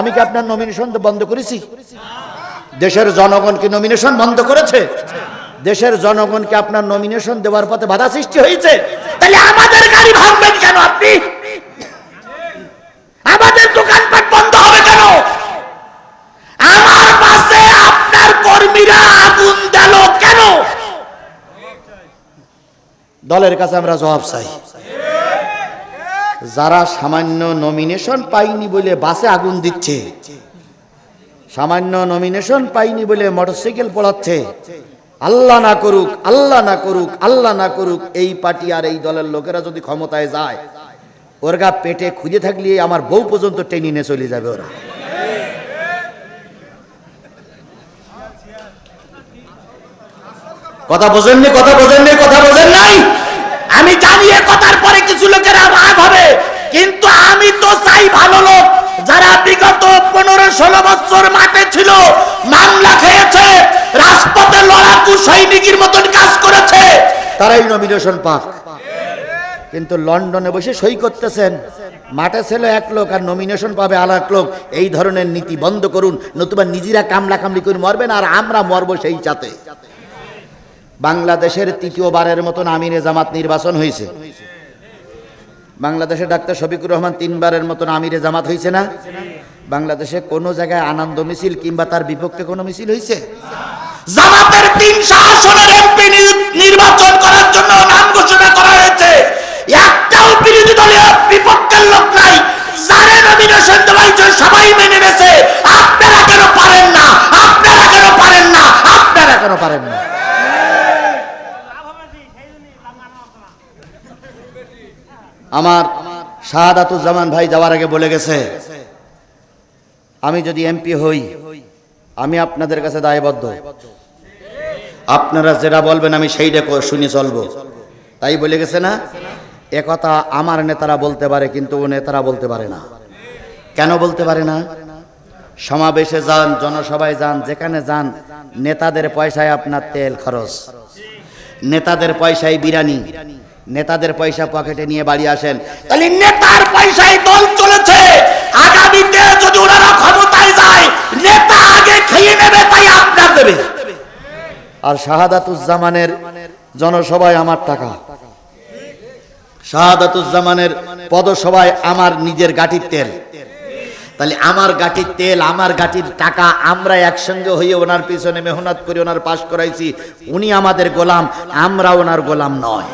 আমি কি আপনার নমিনেশন বন্ধ করেছি? দেশের জনগণ কি নমিনেশন বন্ধ করেছে? দেশের জনগণকে আপনার নমিনেশন দেওয়ার পথে বাধা সৃষ্টি হয়েছে? তাহলে আমাদের গাড়ি ভাঙবেন কেন আপনি? আমাদের দোকানপাট বন্ধ হবে কেন? আমার পাশে আপনার কর্মীরা আগুন দিল কেন? দলের কাছে আমরা জবাব চাই। যারা সামান্য নমিনেশন পাইনি বলে বাসে আগুন দিচ্ছে, সামান্য নমিনেশন পাইনি বলে মোটরসাইকেল পড়াচ্ছে আল্লাহ না করুক, আল্লাহ না করুক, আল্লাহ না করুক, এই পার্টি আর এই দলের লোকেরা যদি ক্ষমতায় যায়, ওর গা পেটে খুঁজে থাকলে আমার বউ পর্যন্ত টেনে নিয়ে চলে যাবে ওরা। কথা বোঝেননি কথা বোঝেননি, কথা বোঝেন নাই? আমি জানি এ কথার পরে কিছু লোকেরা রাগ হবে। কিন্তু আমি তো চাই ভালো লোক যারা বিগত পনেরো ষোলো বছর মাঠে ছিল, মামলা খেয়েছে, রাজপথে লড়াকু সৈনিকের মতন কাজ করেছে। তারাই নমিনেশন পাক। কিন্তু লন্ডনে বসে সই করতেছেন। মাঠে ছিল এক লোক আর নমিনেশন পাবে আর এক লোক। এই ধরনের নীতি বন্ধ করুন, নতুবা নিজেরা কামলা কামলি করে মরবেন আর আমরা মরবো সেই চাতে বাংলাদেশের তৃতীয়বারের মতন আমিরে জামাত নির্বাচন হয়েছে। বাংলাদেশের ডাক্তার শফিকুর রহমান তিনবারের মতন আমিরে জামাত হয়েছে না? বাংলাদেশে কোনো জায়গায় আনন্দ মিছিল কিংবা তার বিপক্ষে কোনো মিছিল হয়েছে? জামাতের তিনশো আসনের এমপি নির্বাচন করার জন্য নাম ঘোষণা করা হয়েছে। একটাও বিরোধী দলীয় বিপক্ষের লোক নাই। যারে নমিনেশন দেওয়া হয়েছে, সবাই মেনে নেছে। আপনারা কেন পারেন না? আপনারা কেন পারেন না? আপনারা কেন পারেন না? আমার শাহাদাতুজ্জামান ভাই যাওয়ার আগে বলে গেছে, আমি যদি এমপি হই, আমি আপনাদের কাছে দায়বদ্ধ। আপনারা যেটা বলবেন আমি সেইটা শুনে চলবো। তাই বলে গেছে না? একথা আমার নেতারা বলতে পারে, কিন্তু ও নেতারা বলতে পারে না। কেন বলতে পারে না? সমাবেশে যান, জনসভায় যান, যেখানে যান, নেতাদের পয়সায় আপনার তেল খরচ। নেতাদের পয়সায় বিরানি নেতাদের পয়সা পকেটে নিয়ে বাড়ি আসেন। তাহলে নেতার পয়সায় দল চলেছে। আগামীতে যদি ওনারা ক্ষমতায় যায়, নেতা আগে খেয়ে নেবে, তাই আপনার দেবে। আর শাহাদাতুজ্জামানের জনসভায় আমার টাকা। শাহাদাতুজ্জামানের পদসভায় আমার নিজের গাঠির তেল। তাহলে আমার গাঠির তেল, আমার গাঠির টাকা আমরা একসঙ্গে হয়ে ওনার পিছনে মেহনত করে ওনার পাশ করাইছি। উনি আমাদের গোলাম, আমরা ওনার গোলাম নয়।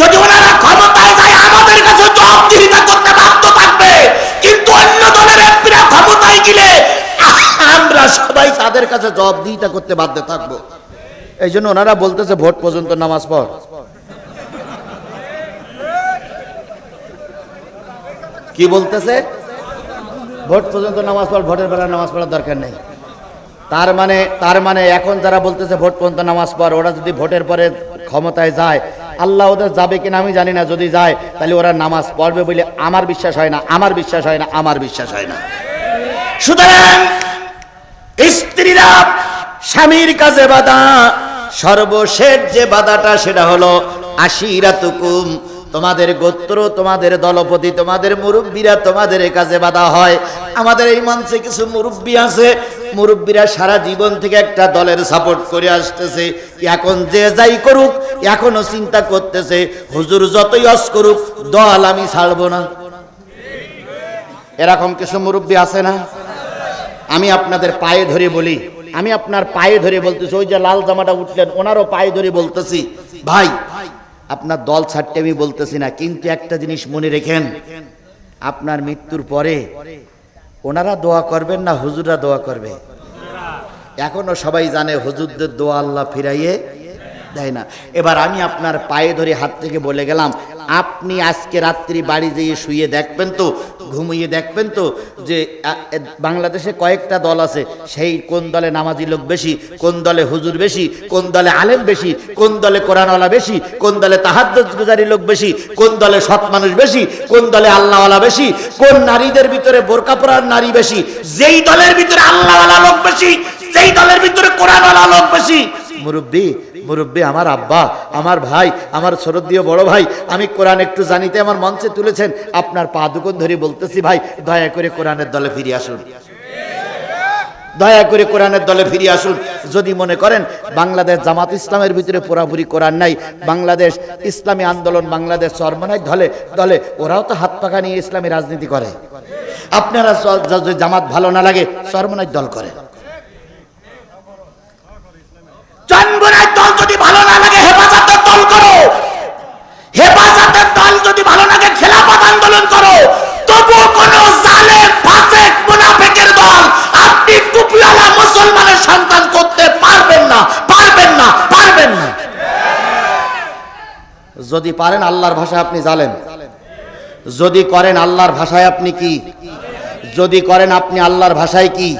যদি ওনারা ক্ষমতায় যায়, আমাদের কাছে জবাবদিহিতা করতে বাধ্য থাকবে। কিন্তু অন্য দলের এমপিরা ক্ষমতায় গেলে, আমরা সবাই তাদের কাছে জবাবদিহিতা করতে বাধ্য থাকব। এই জন্য ওনারা বলতেছে, ভোট পর্যন্ত নামাজ পড়। কি বলতেছে? ভোট পর্যন্ত নামাজ পড়, ভোটের বেলা নামাজ পড়ার দরকার নেই। তার মানে তার মানে এখন যারা বলতেছে, ভোট পর্যন্ত নামাজ পড়, ওরা যদি ভোটের পরে ক্ষমতায় যায়, আল্লাহ ওদের যাবে কিনা আমি জানি না, যদি যায়, তাহলে ওরা নামাজ পড়বে বলে আমার বিশ্বাস হয় না, আমার বিশ্বাস হয় না, আমার বিশ্বাস হয় না। সুতরাং স্ত্রীরা স্বামীর কাছে বাধা, সর্বশেষ যে বাধাটা সেটা হলো আশিরা আশিরাতুকুম, তোমাদের গোত্র, তোমাদের দলপতি, তোমাদের মুরব্বীরা তোমাদের কাছে বাধা হয়। আমাদের এই মঞ্চে কিছু মুরব্বী আছে মুরব্বীরা সারা জীবন থেকে একটা দলের সাপোর্ট করে আসতেছে। এখন যে যাই করুক, এখনও চিন্তা করতেছে, হুজুর যতই অস করুক, দল আমি ছাড়বো না। এরকম কিছু মুরব্বী আছে না? আমি আপনাদের পায়ে ধরে বলি, আমি আপনার পায়ে ধরে বলতেছি, ওই যে লাল জামাটা উঠলেন, ওনারও পায়ে ধরে বলতেছি, ভাই, আপনার দল ছাড়তে আমি বলতেছি না, কিন্তু একটা জিনিস মনে রেখেন, আপনার মৃত্যুর পরে ওনারা দোয়া করবেন না হুজুররা দোয়া করবে? এখনও সবাই জানে হুজুরদের দোয়া আল্লাহ ফিরাইয়ে দেয় না। এবার আমি আপনার পায়ে ধরে হাত থেকে বলে গেলাম, আপনি আজকে রাত্রি বাড়ি যেয়ে শুয়ে দেখবেন তো, ঘুমিয়ে দেখবেন তো যে বাংলাদেশে কয়েকটা দল আছে, সেই কোন দলে নামাজি লোক বেশি, কোন দলে হুজুর বেশি, কোন দলে আলেম বেশি, কোন দলে কোরআনওয়ালা বেশি, কোন দলে তাহাদ্দুজ গুজারি লোক বেশি, কোন দলে সৎ মানুষ বেশি, কোন দলে আল্লাহওয়ালা বেশি, কোন নারীদের ভিতরে বোরকা পরার নারী বেশি, যেই দলের ভিতরে আল্লাহওয়ালা লোক বেশি, যেই দলের ভিতরে কোরআনওয়ালা লোক বেশি মুরব্বী মুরব্বী, আমার আব্বা, আমার ভাই, আমার শরদীয় বড় ভাই, আমি কোরআন একটু জানিতে আমার মঞ্চে তুলেছেন। আপনার পা দুকন ধরে বলতেছি, ভাই, দয়া করে কোরআনের দলে ফিরে আসুন। দয়া করে কোরআনের দলে ফিরে আসুন। যদি মনে করেন, বাংলাদেশ জামাত ইসলামের ভিতরে পুরাপুরি কোরআন নাই, বাংলাদেশ ইসলামী আন্দোলন বাংলাদেশ চরমনাই দলে দলে, ওরাও তো হাত পাকা নিয়ে ইসলামী রাজনীতি করে। আপনারা জামাত ভালো না লাগে, চরমনাই দল করে চন্দ্রনাথ দল যদি ভালো না লাগে হেফাজতের দল করো হেফাজতের দল যদি ভালো লাগে খেলাফত আন্দোলন করো তবু কোন জালে ফাসেক মুনাফিকের দল আপনি টুপিওয়ালা মুসলমানের সন্তান করতে পারবেন না পারবেন না পারবেন না যদি পারেন আল্লাহর ভাষায় আপনি জালেন যদি করেন আল্লাহর ভাষায় আপনি কি? যদি করেন আপনি আল্লাহর ভাষায় কি?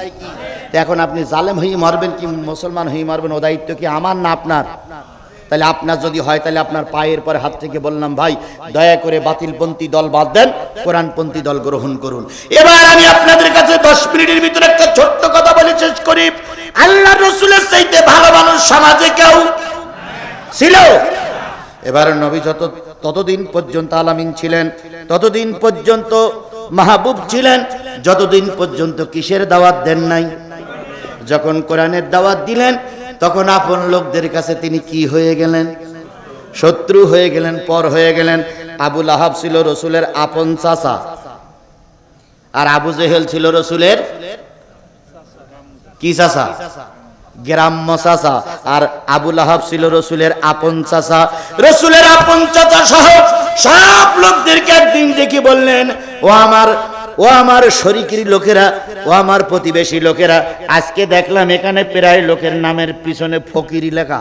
এখন আপনি জালেম হয়ে মরবেন কি, মুসলমান হয়ে মরবেন, ও দায়িত্ব কি আমার না আপনার? তাহলে আপনার যদি হয়, তাহলে আপনার পায়ের পরে হাত থেকে বললাম, ভাই, দয়া করে বাতিলপন্থী দল বাদ দেন, কোরআনপন্থী দল গ্রহণ করুন। এবার আমি আপনাদের কাছে দশ মিনিটের ভিতরে একটা ছোট্ট কথা বলে, শেষ করি। আল্লাহ রসুলের চাইতে ভালো মানুষ সমাজে কেউ ছিল? এবার নবী যত ততদিন পর্যন্ত আলামিন ছিলেন, ততদিন পর্যন্ত মাহবুব ছিলেন, যতদিন পর্যন্ত কিসের দাওয়াত দেন নাই। যখন কোরআনের দাওয়াত দিলেন, তখন আপন লোকদের কাছে তিনি কি হয়ে গেলেন? শত্রু হয়ে গেলেন, পর হয়ে গেলেন। আবুল আহাব ছিল রসুলের আপন চাচা। আর আবু জেহেল ছিল রসুলের কি চাচা? গ্রাম্য চাচা আর আবুল আহাব ছিল রসুলের আপন চাচা। রসুলের আপন চাচা সহ সব লোকদেরকে একদিন দেখি বললেন, ও আমার ও আমার শরিকির লোকেরা, ও আমার প্রতিবেশী লোকেরা, আজকে দেখলাম এখানে প্রায় লোকের নামের পিছনে ফকিরি লেখা।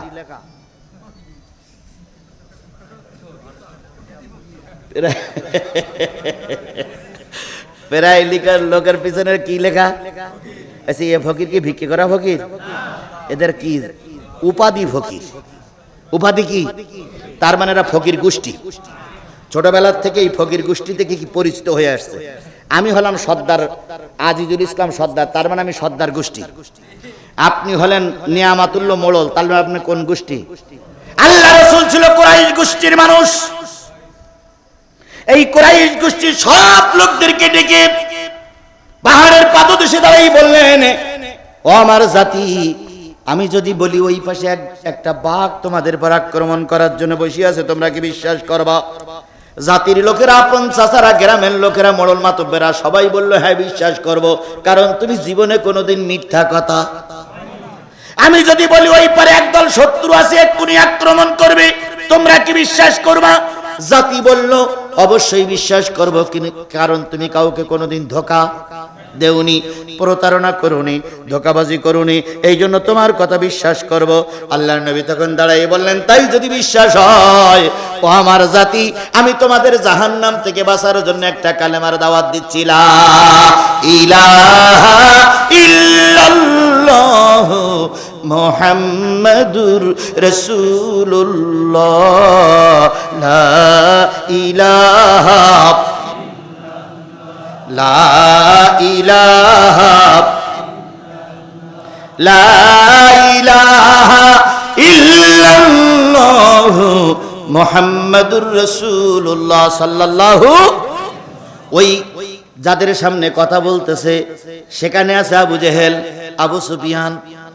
প্রায়- লিখার লোকের পিছনে কি লেখা? আচ্ছা এ ফকির কি ভিক্ষে করা ফকির? এদের কি? উপাধি ফকির। উপাধি কি? তার মানে এরা ফকির গোষ্ঠী। ছোটবেলার থেকে এই ফকির গোষ্ঠী থেকে কি পরিচিত হয়ে আসছে? আমি হলাম সর্দার আজিজুল ইসলাম সর্দার, তার মানে আমি সর্দার গোষ্ঠী। আপনি হলেন নিয়ামাতুল্য মোড়ল, তাহলে আপনি কোন গোষ্ঠী? আল্লাহ রসুল ছিল কোরাইশ গোষ্ঠীর মানুষ। এই কোরাইশ গোষ্ঠীর সব লোকদেরকে ডেকে পাহাড়ের পাদদেশে দাঁড়িয়ে বললেন, ও আমার জাতি, আমি যদি বলি ওই পাশে একটা বাঘ তোমাদের পর আক্রমণ করার জন্য বসে আছে, তোমরা কি বিশ্বাস করবা? জাতির লোকেরা, আপন চাচারা, গ্রামের লোকেরা মরল মাতব্যেরা সবাই বলল হ্যাঁ বিশ্বাস করব, কারণ তুমি জীবনে কোনোদিন মিথ্যা কথা। আমি যদি বলি ওই পারে একদল শত্রু আছে এক্ষুনি আক্রমণ করবে, তোমরা কি বিশ্বাস করবা? জাতি বলল অবশ্যই বিশ্বাস করব কারণ তুমি কাউকে কোনোদিন ধোকা দেউনি প্রতারণা করুনি, ধোকাবাজি করুনি, এই জন্য তোমার কথা বিশ্বাস করব। আল্লাহর নবী তখন দাঁড়াই বললেন, তাই যদি বিশ্বাস হয়, ও আমার জাতি, আমি তোমাদের জাহান্নাম থেকে বাঁচার জন্য একটা কালেমার দাওয়াত দিচ্ছিলাম। ইলাহা ইল্লাল্লাহ মোহাম্মদুর রসুল্লাহ লা মোহাম্মদুর রসুল্লাহ সাল্লাল্লাহু ওই যাদের সামনে কথা বলতেছে, সেখানে আছে আবু জেহেল, আবু সুফিয়ান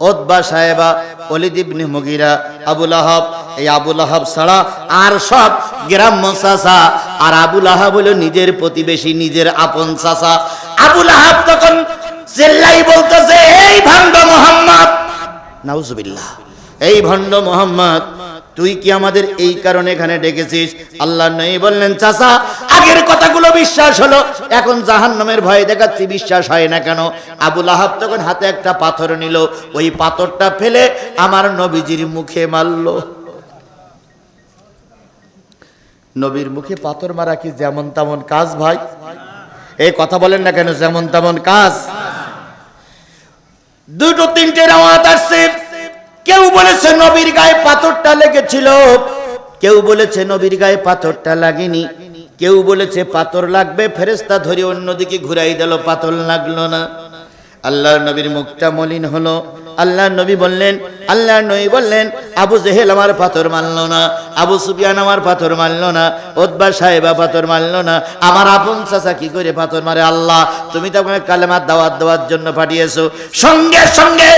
ওতবা সাহেবা অলিদ ইবনে মুগিরা আবুল আহাব এই আবুল আহাব ছাড়া আর সব গ্রাম্য চাষা আর আবুল আহাব হলো নিজের প্রতিবেশী, নিজের আপন চাষা আবুল আহাব তখন চেল্লাই বলতেছে, এই ভণ্ড মোহাম্মদ! নাউজুবিল্লাহ, এই ভণ্ড মোহাম্মদ তুই কি আমাদের এই কারণে এখানে ডেকেছিস? আল্লাহ নই বললেন, চাচা, আগের কথাগুলো বিশ্বাস হলো। এখন জাহান্নামের ভয় দেখাচ্ছি, বিশ্বাস হয় না কেন? আবুল আহাব তখন হাতে একটা পাথর নিল। ওই পাথরটা ফেলে আমার নবীজির মুখে মারলো। নবীর মুখে পাথর মারা কি যেমন তেমন কাজ, ভাই? এই কথা বলেন না কেন, যেমন তেমন কাজ। দুটো, তিনটে রাওয়াত আসছে। কেউ বলেছে নবীর গায়ে পাথরটা লেগেছিল। কেউ বলেছে নবীর গায়ে পাথরটা লাগেনি। কেউ বলেছে পাথর লাগবে ফেরেস্তা ধরে অন্যদিকে ঘুরাই দিল, পাথর লাগল না। আল্লাহর নবীর মুখটা মলিন হলো। আল্লাহ নবী বললেন, আল্লাহ নবী বললেন, আবু জেহেল আমার পাথর মানল না, আবু সুফিয়ান আমার পাথর মানল না ওদবা সাহেবা পাথর মানল না, আমার আপন চাচা কি করে পাথর মারে আল্লাহ? তুমি তো আমাকে কালেমার দাওয়াত দেওয়ার জন্য পাঠিয়েছো। সঙ্গে সঙ্গে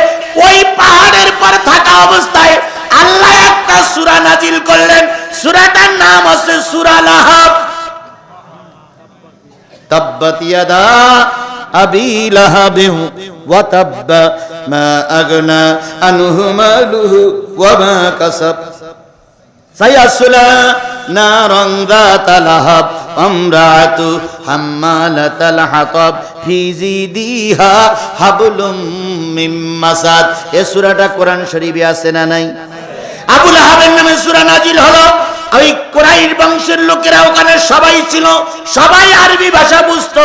ওই পাহাড়ের পর থাকা অবস্থায় আল্লাহ একটা সুরা নাজিল করলেন। সুরাটার নাম আছে সুরা লাহাব। তাব্বাতিয়াদা أبي لهب وتب ما أغنى عنه ماله وما كسب سيصلى نارا ذات لهب امرأة حمالة الحطب في زيدها حبل من مسد এ সূরাটা কোরআন শরীফে আছে না নাই আবুল আহাবের নামে সূরা নাজিল হলো ওই কোরাইর বংশের লোকেরা ওখানে সবাই ছিল সবাই আরবি ভাষা বুঝতো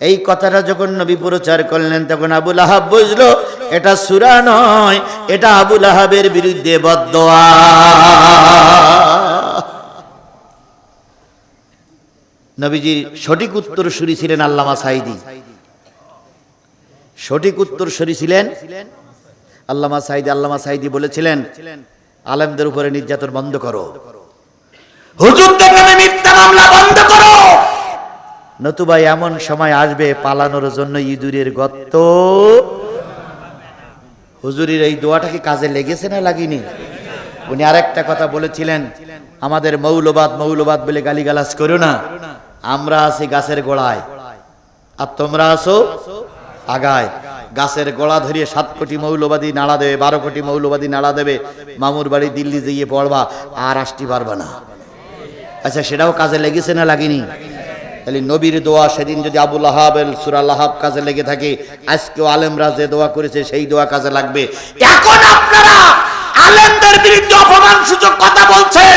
এই কথাটা যখন নবী প্রচার করলেন, তখন আবুল আহাব বুঝলো, এটা সুরা নয়, এটা আবুল আহাবের বিরুদ্ধে বদোয়া নবীজির সঠিক উত্তর সুরি ছিলেন আল্লামা সাইদি সঠিক উত্তর সুরি ছিলেন আল্লামা সাইদি আল্লামা সাইদি বলেছিলেন, আলেমদের উপরে নির্যাতন বন্ধ করো। হুজুরদের নামে মিথ্যা মামলা বন্ধ করো। নতুবা এমন সময় আসবে পালানোর জন্য ইঁদুরের গর্ত। হুজুরের এই দোয়াটা কি কাজে লেগেছে না লাগেনি? উনি আরেকটা কথা বলেছিলেন, আমাদের মৌলবাদ মৌলবাদ বলে গালিগালাজ করো না। আমরা আছি গাছের গোড়ায়, আর তোমরা আছো আগায়। গাছের গোড়া ধরিয়ে সাত কোটি মৌলবাদী নাড়া দেবে, বারো কোটি মৌলবাদী নাড়া দেবে। মামুর বাড়ি দিল্লি যেয়ে পড়বা, আর আসতে পারবা না। আচ্ছা সেটাও কাজে লেগেছে না লাগেনি? তাহলে নবীর দোয়া সেদিন যদি আবুল আহাবের সুরাল আহাব কাজে লেগে থাকে, আজকেও আলেমরা যে দোয়া করেছে সেই দোয়া কাজে লাগবে। এখন আপনারা আলেমদের বিরুদ্ধে অপমান সূচক কথা বলছেন,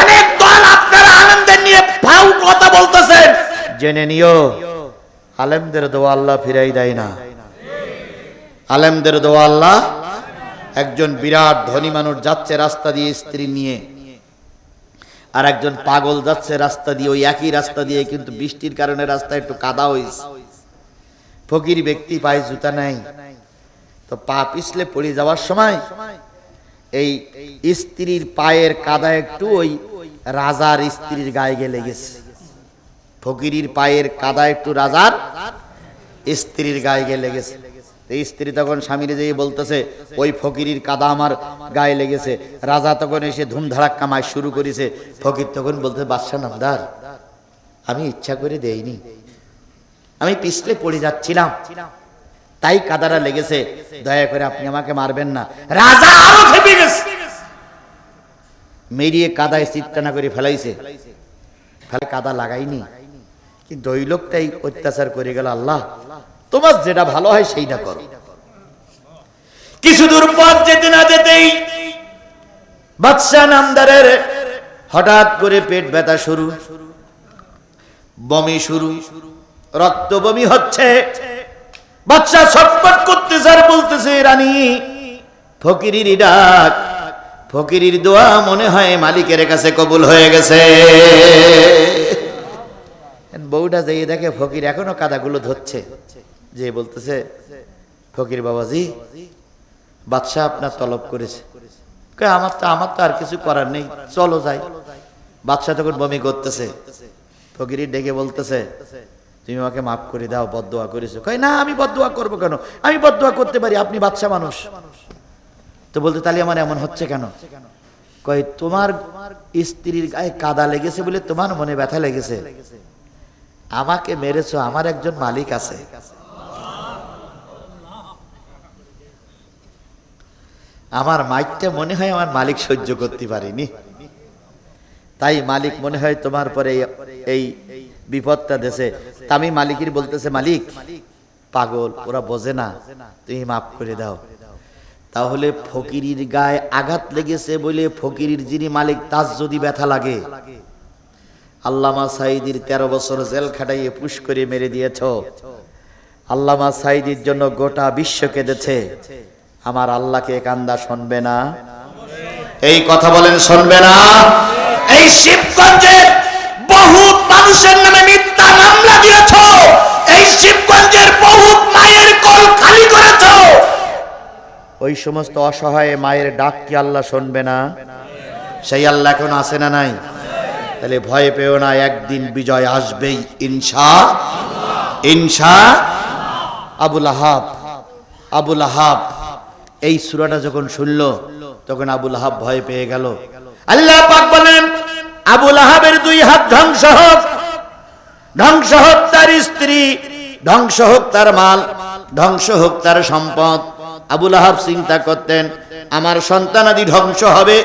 অনেক দল আপনারা আলেমদের নিয়ে ফাউ কথা বলতেছেন। জেনে নিও, আলেমদের দোয়া আল্লাহ ফিরাই দেয় না। আলেমদের দোয়া আল্লাহ একজন বিরাট ধনী মানুষ যাচ্ছে রাস্তা দিয়ে স্ত্রী নিয়ে। আর একজন পাগল যাচ্ছে রাস্তা দিয়ে, ওই একই রাস্তা দিয়ে, কিন্তু বৃষ্টির কারণে রাস্তা একটু কাদা হয়েছে ফকির ব্যক্তি পায়ে জুতা নাই তো পা পিছলে পড়ে যাওয়ার সময় এই স্ত্রীর পায়ের কাদা একটু ওই রাজার স্ত্রীর গায়ে গেলে গেছে। ফকিরির পায়ের কাদা একটু রাজার স্ত্রীর গায়ে গিয়ে লেগেছে এই স্ত্রী তখন স্বামীরে যেয়ে বলতেছে, ওই ফকিরির কাদা আমার গায়ে লেগেছে। রাজা তখন এসে ধুমধাড়াক্কা মায় শুরু করেছে। ফকির তখন বলতে বাদশা নামদার, আমি ইচ্ছা করে দেইনি। আমি পিছলে পড়ে যাচ্ছিলাম। তাই কাদাটা লেগেছে। দয়া করে আপনি আমাকে মারবেন না। রাজা মেরিয়ে কাদায় চিত্তানা করে ফেলাইছে। ফেলে কাদা লাগাইনি। কিন্তু ওই লোকটাই অত্যাচার করে গেল আল্লাহ। তোমার যেটা ভালো হয় সেইটা করো। কিছু দূর পথ যেতে না যেতেই বাদশাহ নামদারের হঠাৎ করে পেট ব্যথা শুরু, বমি শুরু, রক্ত বমি হচ্ছে। বাচ্চা ছটপট করতেছে আর বলতেছে, রানী ফকিরির ডাক, ফকিরির দোয়া মনে হয় মালিকের কাছে কবুল হয়ে গেছে। বউটা যাই দেখে, ফকির এখনও কাদাগুলো ধরছে। যে বলতেছে, ফকির বাবাজি, বাদশাহ আপনার তলব করেছে। আমার তো আমার তো আর কিছু করার নেই, চলো যাই। বাদশাহ তখন বমি করতেছে। ফকির ডেকে বলতেছে, তুমি আমাকে মাফ করে দাও, বদদোয়া করেছ। কয়, না, আমি বদদোয়া করব কেন? আমি বদদোয়া করতে পারি, আপনি বাদশাহ মানুষ। তো বলতে, তাহলে আমার এমন হচ্ছে কেন? কয়, তোমার স্ত্রীর গায়ে কাদা লেগেছে বলে তোমার মনে ব্যথা লেগেছে। আমাকে মেরেছো, আমার একজন মালিক আছে। আমার মাইকটা মনে হয় আমার মালিক সহ্য করতে পারিনি। তাই মালিক মনে হয় তোমার পরে এই- বিপদটা দেশে। তা আমি মালিকের বলতেছে, মালিক, পাগল, ওরা বোঝে না, তুমি মাফ করে দাও। তাহলে ফকিরির গায়ে আঘাত লেগেছে বলে ফকিরির যিনি মালিক, তার যদি ব্যথা লাগে। আল্লামা সাইদির তেরো বছর জেল খাটাইয়ে পুশ করে মেরে দিয়েছ। আল্লামা সাইদির জন্য গোটা বিশ্ব কেঁদেছে। আমার আল্লাহকে কান্দা শুনবে না। এই কথা বলেন, শুনবে না? এই শিবগঞ্জে বহুত মানুষের নামে মিথ্যা মামলা দিয়েছ। এই শিবগঞ্জের বহুত মায়ের কল খালি করেছ। ওই সমস্ত অসহায় মায়ের ডাক কি আল্লাহ শুনবে না? সেই আল্লাহ এখন আসে না নাই? তাহলে ভয় পেও না, একদিন বিজয় আসবেই, ইনশা ইনশা আবুল আহাব আবুল আহাব। এই সুরাটা যখন শুনল তখন আবুল আহাব ভয় পেয়ে গেল। আল্লাহ পাক বলেন আবুল আহাবের দুই হাত ধ্বংস হোক। ধ্বংস হোক তার স্ত্রী ধ্বংস হোক তার মাল ধ্বংস হোক তার সম্পদ। আবুল আহাব চিন্তা করতেন আমার সন্তানাদি ধ্বংস হবে।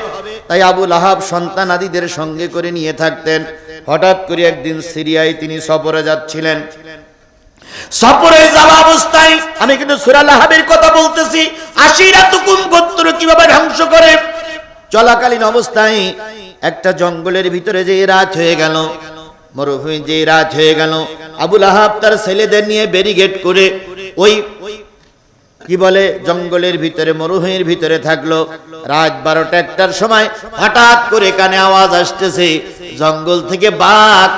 তাই আবুল আহাব সন্তানাদিদের সঙ্গে করে নিয়ে থাকতেন। হঠাৎ করে একদিন সিরিয়ায় তিনি সফরে যাচ্ছিলেন। আমি কিন্তু সুরাল কথা বলতেছি। গোত্র কীভাবে ধ্বংস করে? চলাকালীন অবস্থায় একটা জঙ্গলের ভিতরে যে রাত হয়ে গেল, মরুভূমি যে রাত হয়ে গেল আবুল আহাব তার ছেলেদের নিয়ে ব্যারিগেট করে ওই কি বলে, জঙ্গলের ভিতরে, মরুভূমির ভিতরে থাকল। রাত বারোটা একটার সময় হঠাৎ করে কানে আওয়াজ আসতেছে, জঙ্গল থেকে বাঘ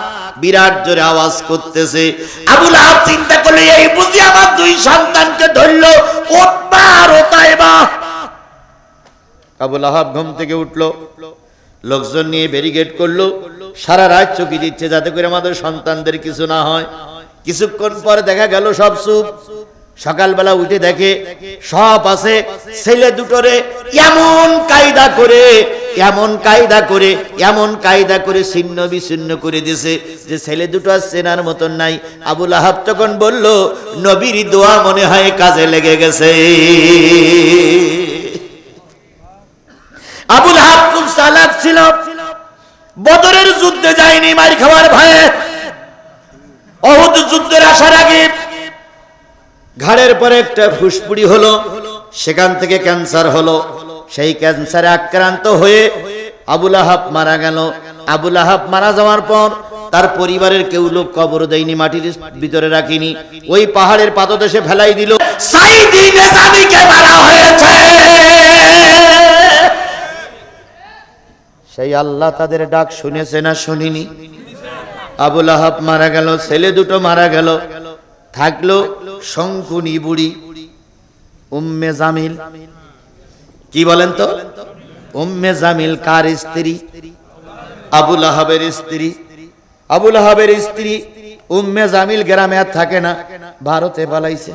বিরাট জোরে আওয়াজ করতেছে। আবুল আহাব চিন্তা করলে, এই বুঝি আমার দুই সন্তানকে ধরলো আবুল আহাব ঘুম থেকে উঠল, লোকজন নিয়ে ব্যারিগেড করল, সারা রাত চকি দিচ্ছে যাতে করে আমাদের সন্তানদের কিছু না হয়। কিছুক্ষণ পরে দেখা গেল, সব চুপ। সকালবেলা উঠে দেখে সব আছে, ছেলে দুটোরে এমন কায়দা করে, এমন কায়দা করে, এমন কায়দা করে ছিন্ন বিচ্ছিন্ন করে দিছে যে ছেলে দুটো আর চেনার মতন নাই। আবুল আহাব তখন বলল, নবীর দোয়া মনে হয় কাজে লেগে গেছে। আবুল হাব খুব চালাক ছিল। বদরের যুদ্ধে যায়নি মার খাওয়ার ভয়ে। অহুদ যুদ্ধের আসার আগে ঘাড়ের পরে একটা ফুসপুড়ি হলো, সেখান থেকে ক্যান্সার হলো। সেই ক্যান্সারে আক্রান্ত হয়ে আবুল আহাব মারা গেল। আবুল আহাব মারা যাওয়ার পর তার পরিবারের কেউ লোক কবর দেয়নি, মাটির ভিতরে রাখিনি। ওই পাহাড়ের পাদদেশে ফেলাই দিল। সেই আল্লাহ তাদের ডাক শুনেছে না শুনিনি? আবুল আহাব মারা গেল, ছেলে দুটো মারা গেল। থাকল শঙ্কুনি বুড়ি উম্মে জামিল। কি বলেন তো? উম্মে জামিল কার স্ত্রী? আবুল আহাবের স্ত্রী। আবুল আহাবের স্ত্রী উম্মে জামিল গ্রামে আর থাকে না, ভারতে পালাইছে।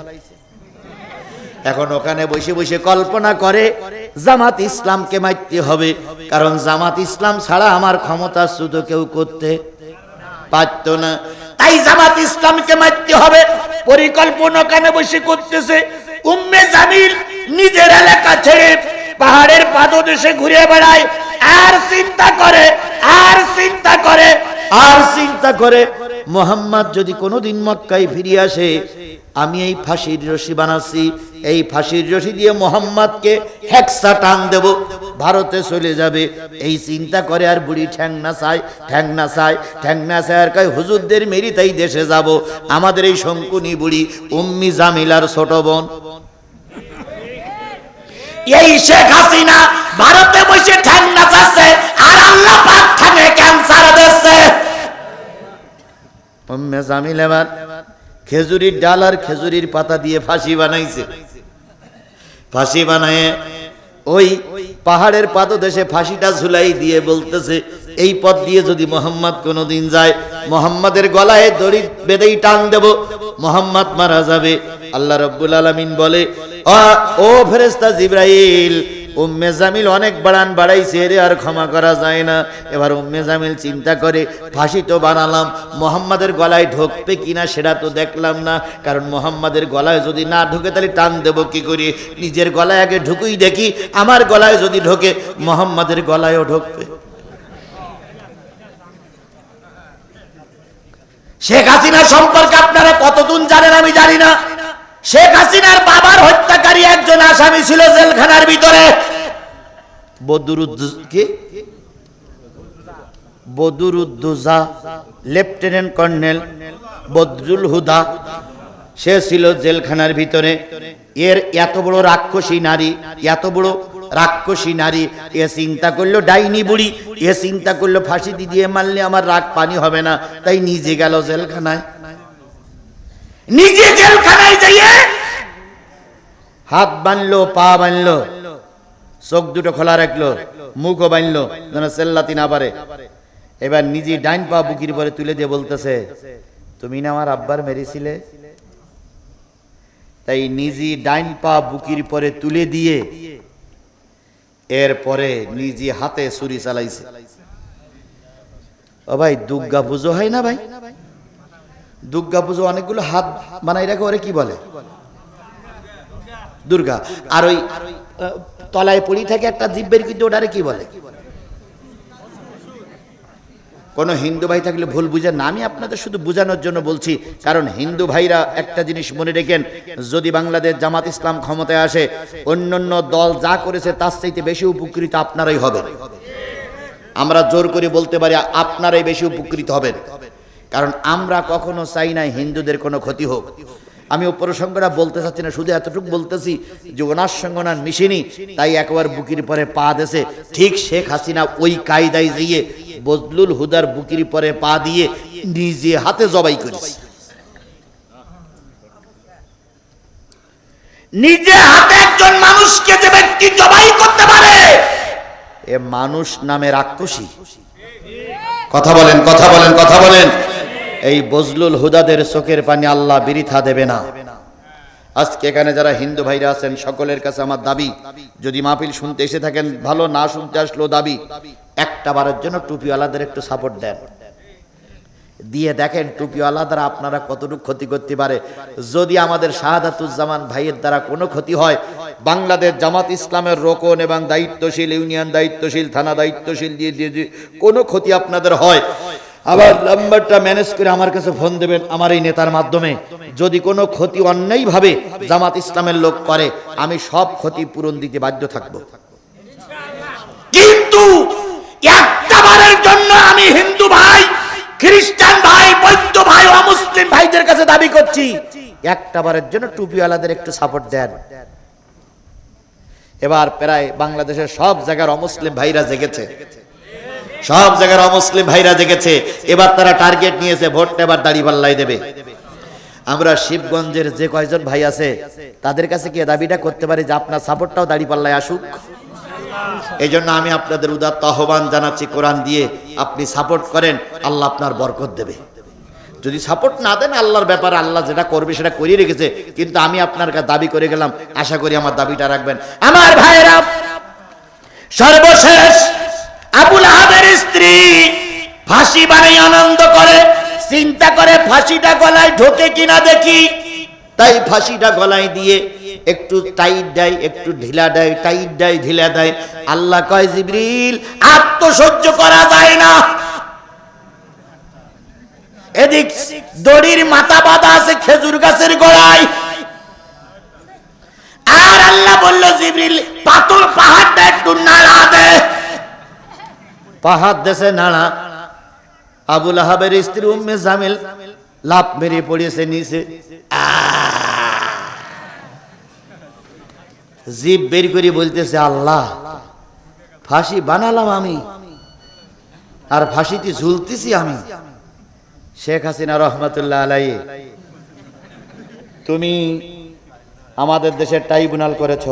এখন ওখানে বসে বসে কল্পনা করে জামাত ইসলামকে মারতে হবে, কারণ জামাত ইসলাম ছাড়া আমার ক্ষমতা শুধু কেউ করতে পারত না। তাই জামাত ইসলামকে মারতে হবে। পরিকল্পনা কানে বসে করতেছে। উম্মে জামিল নিজের এলাকা ছেড়ে পাহাড়ের পাদদেশে ঘুরে বেড়ায়। আর চিন্তা করে, আর চিন্তা করে, আর চিন্তা করে মোহাম্মদ যদি কোনোদিন মক্কায় ফিরে আসে, আমি এই ফাঁসির রশি বানাচ্ছি। এই ফাঁসির রশি দিয়ে মোহাম্মদকে হেক্সা টান দেব, ভারতে চলে যাবে। এই চিন্তা করে আর বুড়ি ঠ্যাং না চায়, ঠ্যাং না চায়, ঠ্যাং না চায় আর কয়, হুজুরদের মেরি তাই দেশে যাব। আমাদের এই শঙ্কুনি বুড়ি, উম্মি জামিলার ছোট বোন। এই শেখ হাসিনা ভারতে বসে ঠ্যাং নাচাচ্ছে আর আল্লাহ পাক ঠ্যাঙে ক্যান্সার দিচ্ছে। জামিল এবার খেজুরির ডাল আর খেজুরির পাতা দিয়ে ফাঁসি বানাইছে। ফাঁসি বানায় ওই পাহাড়ের পাদদেশে ফাঁসিটা ঝুলাই দিয়ে বলতেছে, এই পথ দিয়ে যদি মোহাম্মদ কোনোদিন যায়, মোহাম্মদের গলায় দড়ি বেঁধেই টান দেব, মোহাম্মদ মারা যাবে। আল্লাহ রব্বুল আলমিন বলে, "আ- ও ফেরেস্তা জিব্রাইল উম্মে জামিল অনেক বাড়ান বাড়াইছে এরে আর ক্ষমা করা যায় না। এবার উম্মে জামিল চিন্তা করে, ফাঁসি তো বানালাম, মোহাম্মদের গলায় ঢোকবে কিনা সেটা তো দেখলাম না। কারণ মোহাম্মদের গলায় যদি না ঢোকে, তাহলে টান দেবো কি করে? নিজের গলায় আগে ঢুকুই দেখি, আমার গলায় যদি ঢোকে, মোহাম্মদের গলায়ও ঢোকবে। শেখ হাসিনা সম্পর্কে আপনারা কতদিন জানেন আমি জানি না। শেখ হাসিনার বাবার হত্যাকারী একজন আসামি ছিল জেলখানার ভিতরে। বদরুদ্দ কি? বদরুদ্দোজা, লেফটেন্যান্ট কর্নেল বদরুল হুদা, সে ছিল জেলখানার ভিতরে। এর এত বড় রাক্ষসী নারী, এত বড় রাক্ষসী নারী, এ চিন্তা করল, ডাইনি বুড়ি, এ চিন্তা করল, ফাঁসি দিয়ে মারলে আমার রাগ পানি হবে না। তাই নিজে গেল জেলখানায়। নিজে জেলখানায় যাইয়ে হাত বানলো, পা বানলো, চোখ দুটো খোলা রাখল, মুখও বানলো, যেন সেল্লাতি না পারে। এবার নিজে ডাইন পা বুকির পরে তুলে দিয়ে বলতেছে, তুমি না আমার আব্বার মেরেছিলে? তাই নিজে ডাইন পা বুকির পরে তুলে দিয়ে এরপরে নিজে হাতে ছুরি চালাইছে। ও ভাই দুর্গা পুজো হয় না ভাই? দুর্গা পুজো অনেকগুলো হাত বানাই রাখে ওরে কি বলে? দুর্গা। আর ওই তলায় পড়ি থাকে একটা দিব্যের কিন্তু ওটারে কি বলে? কোনো হিন্দু ভাই থাকলে ভুল বুঝেন না। আমি আপনাদের শুধু বোঝানোর জন্য বলছি, কারণ হিন্দু ভাইরা একটা জিনিস মনে রেখেন, যদি বাংলাদেশ জামাত ইসলাম ক্ষমতায় আসে, অন্যান্য দল যা করেছে তার চাইতে বেশি উপকৃত আপনারাই হবেন। আমরা জোর করে বলতে পারি, আপনারাই বেশি উপকৃত হবেন। কারণ আমরা কখনো চাই না হিন্দুদের কোনো ক্ষতি হোক। আমি ও বলতে চাচ্ছি না, শুধু এতটুকু বলতেছি যে ওনার সঙ্গে ওনার মিশিনি, তাই একবার বুকির পরে পা দেছে ঠিক শেখ হাসিনা ওই কায়দায় দিয়ে বজলুল হুদার বুকির পরে পা দিয়ে নিজে হাতে জবাই করেছে। নিজে হাতে একজন মানুষকে যে ব্যক্তি জবাই করতে পারে, এ মানুষ নামে রাক্ষসী। কথা বলেন কথা বলেন কথা বলেন। এই বজলুল হুদাদের চোখের পানি আল্লাহ বিরিথা দেবে না। আজকে এখানে যারা হিন্দু ভাইরা আছেন, সকলের কাছে আমার দাবি, যদি মাহফিল শুনতে এসে থাকেন, ভালো না শুনতে আসলো দাবি, একটা বারের জন্য টুপিওয়ালাদের একটু সাপোর্ট দেন। দিয়ে দেখেন টুপিওয়ালা দ্বারা আপনারা কতটুকু ক্ষতি করতে পারে। যদি আমাদের শাহাদাতুজ্জামান ভাইয়ের দ্বারা কোনো ক্ষতি হয়, বাংলাদেশ জামাত ইসলামের রোকন এবং দায়িত্বশীল, ইউনিয়ন দায়িত্বশীল, থানা দায়িত্বশীল দিয়ে দিয়ে দিয়ে কোনো ক্ষতি আপনাদের হয় আবার নাম্বারটা ম্যানেজ করে আমার কাছে ফোন দেবেন আমার এই নেতার মাধ্যমে। যদি কোনো ক্ষতি অন্যায়ভাবে জামাত ইসলামের লোক করে, আমি সব ক্ষতি পূরণ দিতে বাধ্য থাকব। কিন্তু একটা বারের জন্য আমি হিন্দু ভাই, খ্রিস্টান ভাই, বৌদ্ধ ভাই, অমুসলিম ভাইদের কাছে দাবি করছি। একটা বারের জন্য টুপিওয়ালাদের একটু সাপোর্ট দেন। এবার প্রায় বাংলাদেশের সব জায়গার অমুসলিম ভাইরা জেগেছে। সব জায়গার অমুসলিম ভাইরা জেগেছে এবার তারা টার্গেট নিয়েছে, ভোটটা এবার দাড়ি পাল্লাই দেবে। আমরা শিবগঞ্জের যে কয়জন ভাই আছে, তাদের কাছে কি দাবিটা করতে পারি যে আপনার সাপোর্টটাও দাড়ি পাল্লায় আসুক? এই জন্য আমি আপনাদের উদাত্ত আহ্বান জানাচ্ছি, কোরআন দিয়ে আপনি সাপোর্ট করেন, আল্লাহ আপনার বরকত দেবে। যদি সাপোর্ট না দেন, আল্লাহর ব্যাপারে আল্লাহ যেটা করবে সেটা করিয়ে রেখেছে, কিন্তু আমি আপনার কাছে দাবি করে গেলাম, আশা করি আমার দাবিটা রাখবেন। আমার ভাইরা সর্বশেষ আবুল আহাবের স্ত্রী ফাঁসি বানাই আনন্দ করে, চিন্তা করে ফাঁসিটা গলায় ঢোকে কিনা দেখি। তাই ফাঁসিটা গলায় দিয়ে একটু টাইট দেয়, একটু ঢিলা দেয়, টাইট দেয়, ঢিলা দেয়। আল্লাহ কয়, জিবরিল, আত্মসহ্য করা যায় না। এদিক দড়ির মাথা বাঁধা আছে খেজুর গাছের গোড়ায়। আর আল্লাহ বলল, জিবরিল, পাথর পাহাড়টা একটু নাড়া দে। পাহাড় দেশে নাড়া আবুল আহাবের স্ত্রী উম্মে জামিল লাভ মেরে পড়েছে নিচে। জিভ বের করে বলতেছে, আল্লাহ, ফাঁসি বানালাম আমি। আর ফাঁসিতে ঝুলতেছি আমি। শেখ হাসিনা রহমতুল্লাহ আলাই তুমি আমাদের দেশের ট্রাইব্যুনাল করেছ।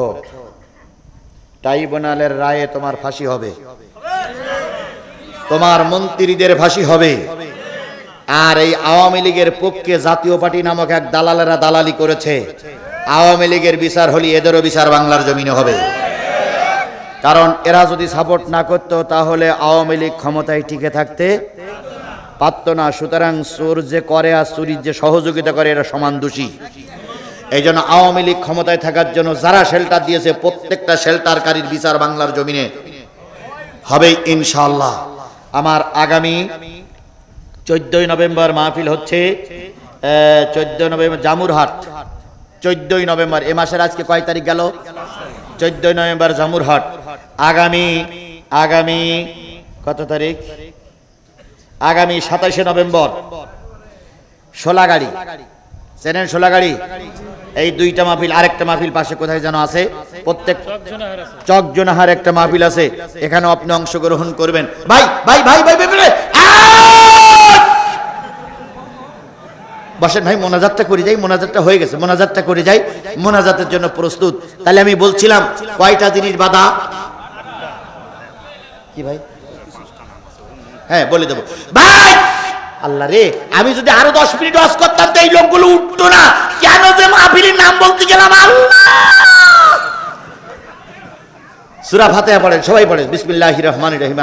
ট্রাইব্যুনালের রায়ে তোমার ফাঁসি হবে। তোমার মন্ত্রীদের ফাঁসি হবে। আর এই আওয়ামী লীগের পক্ষে জাতীয় পার্টি নামক এক দালালেরা দালালি করেছে। আওয়ামী লীগের বিচার হলে এদেরও বিচার বাংলার জমিনে হবে। কারণ এরা যদি সাপোর্ট না করতো, তাহলে আওয়ামী লীগ ক্ষমতায় টিকে থাকতে পারত না। সুতরাং চোর যে করে আর চুরির যে সহযোগিতা করে, এরা সমান দোষী। এই জন্য আওয়ামী লীগ ক্ষমতায় থাকার জন্য যারা শেল্টার দিয়েছে, প্রত্যেকটা শেল্টারকারীর বিচার বাংলার জমিনে হবে ইনশাল্লাহ আমার আগামী চোদ্দই নভেম্বর মাহফিল হচ্ছে চোদ্দ নভেম্বর জামুরহাট। চোদ্দই নভেম্বর, এ মাসের আজকে কয় তারিখ গেল? চোদ্দই নভেম্বর জামুরহাট। আগামী আগামী কত তারিখ? আগামী সাতাশে নভেম্বর সোলাগাড়ি চেনেন সোলাগাড়ি এই দুইটা মাহফিল আরেকটা মাহফিল পাশে কোথায় যেন আছে? প্রত্যেক চকজোনাহার একটা মাহফিল আছে। এখানেও আপনি অংশগ্রহণ করবেন। ভাই ভাই ভাই, ভাই, ভাই, বসেন ভাই মোনাজাতটা করে যাই মোনাজাতটা হয়ে গেছে। মোনাজাতটা করে যাই মোনাজাতের জন্য প্রস্তুত। তাহলে আমি বলছিলাম কয়টা জিনিস বাধা? কি ভাই? হ্যাঁ বলে দেবো। ভাই! আল্লাহ রে, আমি যদি আরও দশ মিনিট ওয়াজ করতাম তো এই লোকগুলো উঠতো না। কেন যে মাহফিলের নাম বলতে গেলাম? সুরা পড়েন, সবাই পড়েন। রহিম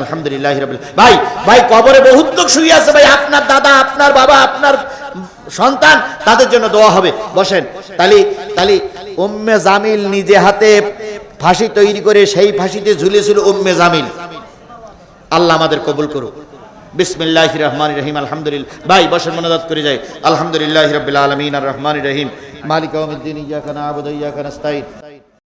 ভাই ভাই, কবরে বহুত লোক শুয়ে আছে ভাই। আপনার দাদা, আপনার বাবা, আপনার সন্তান, তাদের জন্য দোয়া হবে। বসেন, তালি তালি, উম্মে জামিল নিজে হাতে ফাঁসি তৈরি করে সেই ফাঁসিতে ঝুলেছিল উম্মে জামিল। আল্লাহ আমাদের কবুল করুক। বিসমিল্লাহ রহমান রহিম, আলহামদুলিল্লাহ। ভাই, বসেন মনোদাত করে যায় আলহামদুলিল্লাহ রবিল আলমিন, আর রহমান রহিম। মালিক ইয়াউমিদ্দিন, ইয়াকা না'বুদু ওয়া ইয়াকা নাস্তাইন